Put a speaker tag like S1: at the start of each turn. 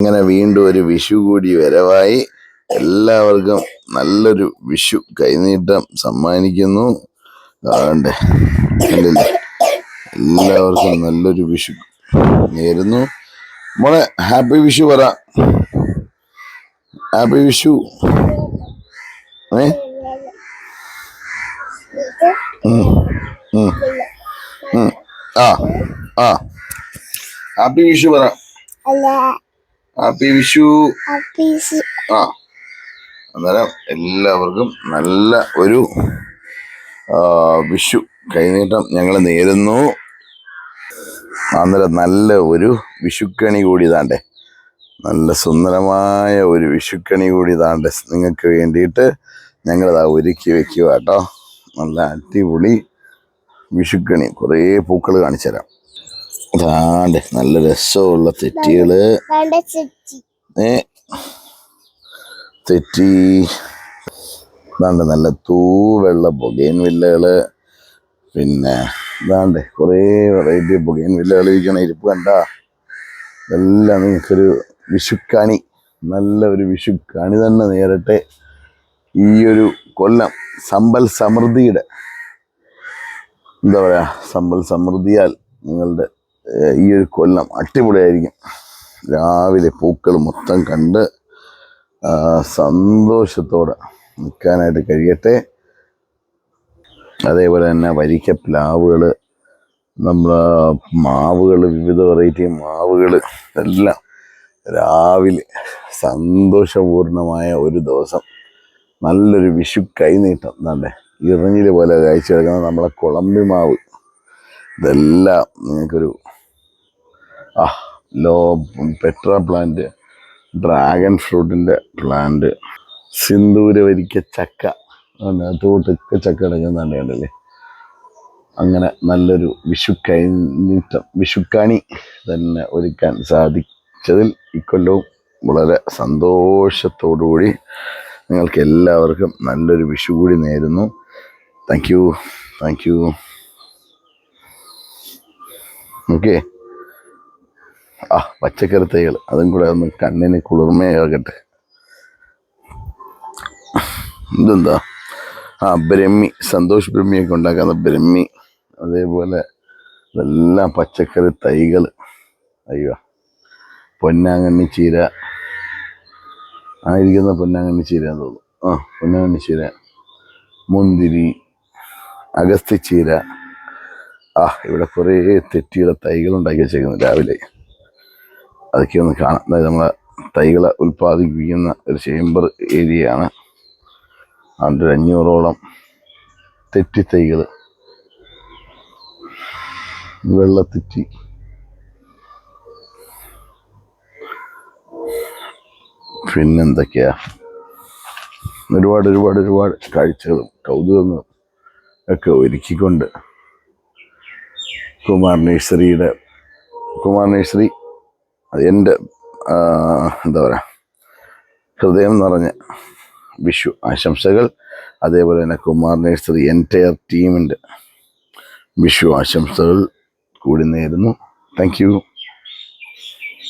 S1: അങ്ങനെ വീണ്ടും ഒരു വിഷു കൂടി വരവായി. എല്ലാവർക്കും നല്ലൊരു വിഷു കൈനീട്ടം സമ്മാനിക്കുന്നു. കണ്ടില്ലേ എല്ലാവർക്കും നല്ലൊരു വിഷു നേരുന്നു. മോളെ ഹാപ്പി വിഷു പറ. ഹാപ്പി വിഷു. ഏ. ആ ആ. ഹാപ്പി വിഷു പറ. ഹാപ്പി വിഷു ആ അന്നേരം എല്ലാവർക്കും നല്ല ഒരു വിഷു കൈനീട്ടം ഞങ്ങൾ നേരുന്നു. അന്നേരം നല്ല ഒരു വിഷുക്കണി കൂടി താണ്ടേ നല്ല സുന്ദരമായ ഒരു വിഷുക്കണി കൂടി താണ്ടെ നിങ്ങൾക്ക് വേണ്ടിയിട്ട് ഞങ്ങളത് ഒരുക്കി വെക്കുക കേട്ടോ നല്ല അടിപൊളി വിഷുക്കണി. കുറേ പൂക്കൾ കാണിച്ചു തരാം അതാണ്ട് നല്ല രസമുള്ള
S2: തെറ്റികൾ.
S1: ഏ തെറ്റി. ഇതാണ്ട് നല്ല തൂവെള്ള പുകയൻ വില്ലകൾ. പിന്നെ ഇതാണ്ട് കുറേ വെറൈറ്റി പുകയൻ വില്ലകൾ ഇരിക്കണ ഇരിപ്പ് കണ്ട? എല്ലാം നിങ്ങൾക്കൊരു വിഷുക്കണി നല്ല ഒരു വിഷുക്കണി തന്നെ നേരട്ടെ. ഈ ഒരു കൊല്ലം സമ്പൽ സമൃദ്ധിയുടെ എന്താ പറയാ സമ്പൽ സമൃദ്ധിയാൽ നിങ്ങളുടെ ഈ ഒരു കൊല്ലം അടിപൊളിയായിരിക്കും. രാവിലെ പൂക്കൾ മൊത്തം കണ്ട് സന്തോഷത്തോടെ നിൽക്കാനായിട്ട് കഴിയട്ടെ. അതേപോലെ തന്നെ വരിക്ക പ്ലാവുകൾ നമ്മളെ മാവുകൾ വിവിധ വെറൈറ്റി മാവുകൾ എല്ലാം രാവിലെ സന്തോഷപൂർണമായ ഒരു ദിവസം. നല്ലൊരു വിഷു കൈനീട്ടം എന്നാണ്ടേ ഇറങ്ങിൽ പോലെ കാഴ്ച കിടക്കുന്ന നമ്മളെ കുളമ്പി മാവ്. ഇതെല്ലാം നിങ്ങൾക്കൊരു ലോ പെട്ര പ്ലാന്റ് ഡ്രാഗൺ ഫ്രൂട്ടിന്റെ പ്ലാന്റ് സിന്ദൂരവരിക്ക ചക്ക തൂട്ടൊക്കെ ചക്ക കണ്ടില്ലേ? അങ്ങനെ നല്ലൊരു വിഷു കൈനീട്ടം വിഷുക്കണി തന്നെ ഒരുക്കാൻ സാധിച്ചതിൽ ഇക്കൊല്ലവും വളരെ സന്തോഷത്തോടുകൂടി നിങ്ങൾക്ക് എല്ലാവർക്കും നല്ലൊരു വിഷു കൂടി നേരുന്നു. Thank you thank you okay ആ പച്ചക്കറി തൈകൾ അതും കൂടെ ഒന്ന് കണ്ണിന് കുളിർമയാകട്ടെ. ഇതെന്താ? ആ ബ്രഹ്മി. സന്തോഷ് ബ്രഹ്മിയൊക്കെ ഉണ്ടാക്കുന്ന ബ്രഹ്മി. അതേപോലെ ഇതെല്ലാം പച്ചക്കറി തൈകൾ. അയ്യോ. പൊന്നാങ്കണ്ണി ചീര. ആയിരിക്കുന്ന ഇരിക്കുന്ന പൊന്നാങ്കണ്ണി ചീര എന്ന് തോന്നുന്നു. ആ പൊന്നാങ്കണ്ണി ചീര. മുന്തിരി. അഗസ്തി ചീര. ആ ഇവിടെ കുറേ തെറ്റിയുള്ള തൈകൾ ഉണ്ടാക്കി വെച്ചേക്കുന്നു രാവിലെ. അതൊക്കെ ഒന്ന് കാണാം. അതായത് നമ്മളെ തൈകളെ ഉൽപ്പാദിപ്പിക്കുന്ന ഒരു ചേംബർ ഏരിയയാണ് അതുകൊണ്ട് ഒരു അഞ്ഞൂറോളം തെറ്റി തൈകൾ വെള്ളത്തെറ്റി. പിന്നെന്തൊക്കെയാ? ഒരുപാട് ഒരുപാട് ഒരുപാട് കാഴ്ചകളും കൗതുകങ്ങളും ഒക്കെ ഒരുക്കിക്കൊണ്ട് കുമാർ നേഴ്സറിയുടെ കുമാർ നഴ്സറി എന്റെ എന്താ പറയുക ഹൃദയം നിറഞ്ഞ വിഷു ആശംസകൾ. അതേപോലെ തന്നെ കുമാർ നേഴ്സറി എന്റയർ ടീമിന്റെ വിഷു ആശംസകൾ കൂടി നേരുന്നു. താങ്ക്